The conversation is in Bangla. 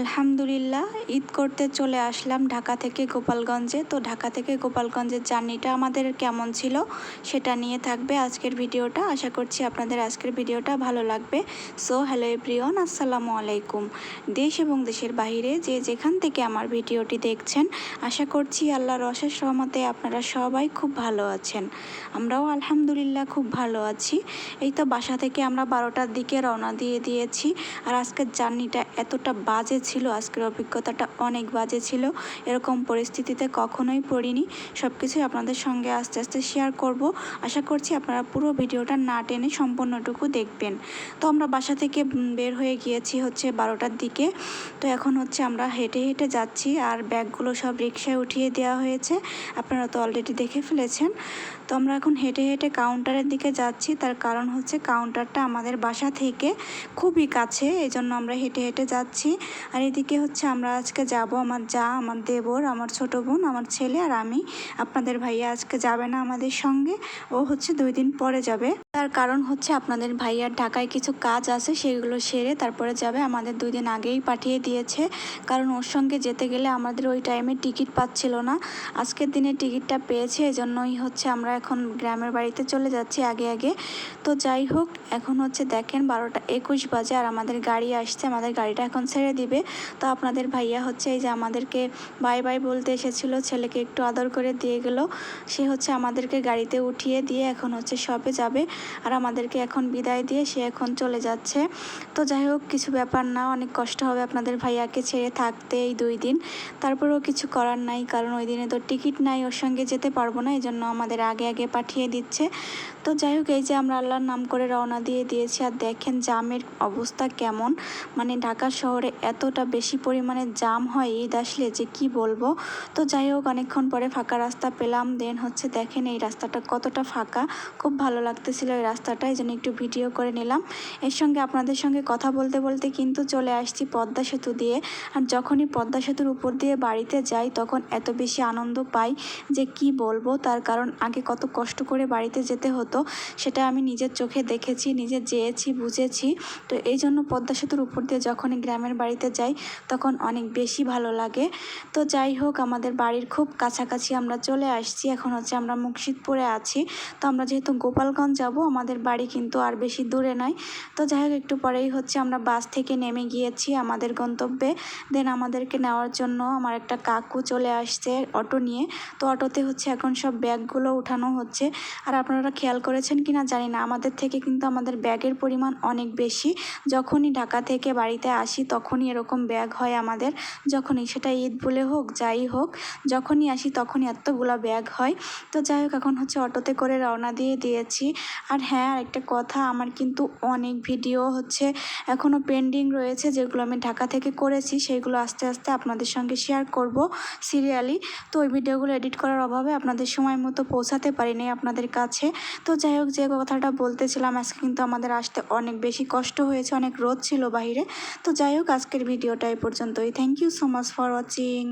আলহামদুলিল্লাহ, ঈদ করতে চলে আসলাম ঢাকা থেকে গোপালগঞ্জে। তো ঢাকা থেকে গোপালগঞ্জের জার্নিটা আমাদের কেমন ছিল সেটা নিয়ে থাকবে আজকের ভিডিওটা। আশা করছি আপনাদের আজকের ভিডিওটা ভালো লাগবে। সো, হ্যালো এভরিওয়ান, আসসালামু আলাইকুম। দেশ এবং দেশের বাইরে যে যেখান থেকে আমার ভিডিওটি দেখছেন, আশা করছি আল্লাহর অশেষ রহমতে আপনারা সবাই খুব ভালো আছেন। আমরাও আলহামদুলিল্লাহ খুব ভালো আছি। এই তো বাসা থেকে আমরা বারোটার দিকে রওনা দিয়ে দিয়েছি। আর আজকের জার্নিটা এতটা বাজে ছিল, আজকের অভিজ্ঞতাটা অনেক বাজে ছিল। এরকম পরিস্থিতিতে কখনোই পড়িনি। সব কিছুই আপনাদের সঙ্গে আস্তে আস্তে শেয়ার করব। আশা করছি আপনারা পুরো ভিডিওটা না টেনে সম্পূর্ণটুকু দেখবেন। তো আমরা বাসা থেকে বের হয়ে গিয়েছি হচ্ছে বারোটার দিকে। তো এখন হচ্ছে আমরা হেঁটে হেঁটে যাচ্ছি আর ব্যাগগুলো সব রিক্সায় উঠিয়ে দেওয়া হয়েছে। আপনারা তো অলরেডি দেখে ফেলেছেন। তো আমরা এখন হেঁটে হেঁটে কাউন্টারের দিকে যাচ্ছি। তার কারণ হচ্ছে কাউন্টারটা আমাদের বাসা থেকে খুবই কাছে এই জন্য আমরা হেঁটে হেঁটে যাচ্ছি। আর এদিকে হচ্ছে আমরা আজকে যাব আমার যা, আমার দেবর, আমার ছোট বোন, আমার ছেলে আর আমি। আপনাদের ভাইয়া আজকে যাবে না আমাদের সঙ্গে, ও হচ্ছে দুই দিন পরে যাবে। তার কারণ হচ্ছে আপনাদের ভাইয়ার ঢাকায় কিছু কাজ আছে, সেগুলো সেরে তারপরে যাবে। আমাদের দুই দিন আগেই পাঠিয়ে দিয়েছে। কারণ ওর সঙ্গে যেতে গেলে আমাদের ওই টাইমে টিকিট পাচ্ছিল না। আজকের দিনে টিকিটটা পেয়েছে, এজন্যই হচ্ছে আমরা এখন গ্রামের বাড়িতে চলে যাচ্ছি আগে আগে। তো যাই হোক, এখন হচ্ছে দেখেন বারোটা একুশ বাজে আর আমাদের গাড়ি আসছে, আমাদের গাড়িটা এখন ছেড়ে দিবে। তো আপনাদের ভাইয়া হচ্ছে এই যে আমাদেরকে বাই বাই বলতে এসেছিল, ছেলেকে একটু আদর করে দিয়ে গেল। সে হচ্ছে আমাদেরকে গাড়িতে উঠিয়ে দিয়ে এখন হচ্ছে শপে যাবে। আর আমাদেরকে এখন বিদায় দিয়ে সে এখন চলে যাচ্ছে। তো যাই হোক, কিছু ব্যাপার না, অনেক কষ্ট হবে আপনাদের ভাইয়াকে ছেড়ে থাকতে এই দুই দিন। তারপরেও কিছু করার নাই, কারণ ওই দিনে তো টিকিট নাই, ওর সঙ্গে যেতে পারব না এই জন্য আমাদের আগে আগে পাঠিয়ে দিচ্ছে। তো যাই হোক, এই যে আমরা আল্লাহর নাম করে রওনা দিয়ে দিয়েছি। আর দেখেন, জামের অবস্থা কেমন। মানে ঢাকা শহরে এতটা বেশি পরিমাণে জাম হয় ঈদ আসলে যে কি বলব? তো যাই হোক, অনেকক্ষণ পরে ফাঁকা রাস্তা পেলাম। দেন হচ্ছে দেখেন এই রাস্তাটা কতটা ফাঁকা। খুব ভালো লাগতেছিল এই রাস্তাটা, এই জন্য একটু ভিডিও করে নিলাম। এর সঙ্গে আপনাদের সঙ্গে কথা বলতে বলতে কিন্তু চলে আসছি পদ্মা সেতু দিয়ে। আর যখনই পদ্মা সেতুর উপর দিয়ে বাড়িতে যাই, তখন এত বেশি আনন্দ পাই যে কি বলব? তার কারণ আগে কত কষ্ট করে বাড়িতে যেতে হতো, সেটা আমি নিজের চোখে দেখেছি, নিজে যেয়েছি, বুঝেছি। তো এই জন্য পদ্মা সেতুর উপর দিয়ে যখনই গ্রামের বাড়িতে যাই তখন অনেক বেশি ভালো লাগে। তো যাই হোক, আমাদের বাড়ির খুব কাছাকাছি আমরা চলে আসছি। এখন হচ্ছে আমরা মুর্শিদপুরে আছি। তো আমরা যেহেতু গোপালগঞ্জ যাব, আমাদের বাড়ি কিন্তু আর বেশি দূরে নয়। তো যাই হোক, একটু পরেই হচ্ছে আমরা বাস থেকে নেমে গিয়েছি আমাদের গন্তব্যে। দেন আমাদেরকে নেওয়ার জন্য আমার একটা কাকু চলে আসছে অটো নিয়ে। তো অটোতে হচ্ছে এখন সব ব্যাগগুলো উঠানো হচ্ছে। আর আপনারা খেয়াল করেছেন কি না জানি না, আমাদের থেকে কিন্তু আমাদের ব্যাগের পরিমাণ অনেক বেশি। যখনই ঢাকা থেকে বাড়িতে আসি, তখনই এরকম ব্যাগ হয় আমাদের, যখনই। সেটা ঈদ বলে হোক, যাই হোক, যখনই আসি তখনই এতগুলো ব্যাগ হয়। তো যাই হোক, এখন হচ্ছে অটোতে করে রওনা দিয়ে দিয়েছি। আর হ্যাঁ আরেকটা কথা, আমার কিন্তু অনেক ভিডিও হচ্ছে এখনও পেন্ডিং রয়েছে, যেগুলো আমি ঢাকা থেকে করেছি সেইগুলো আস্তে আস্তে আপনাদের সঙ্গে শেয়ার করব সিরিয়ালি। তো ওই ভিডিওগুলো এডিট করার অভাবে আপনাদের সময় মতো পৌঁছাতে পারিনি আপনাদের কাছে। তো যাই হোক, যে কথাটা বলতেছিলাম, আজকে কিন্তু আমাদের আসতে অনেক বেশি কষ্ট হয়েছে, অনেক রোদ ছিল বাহিরে। তো যাই হোক, আজকের ভিডিওটা এই পর্যন্তই। Thank you so much for watching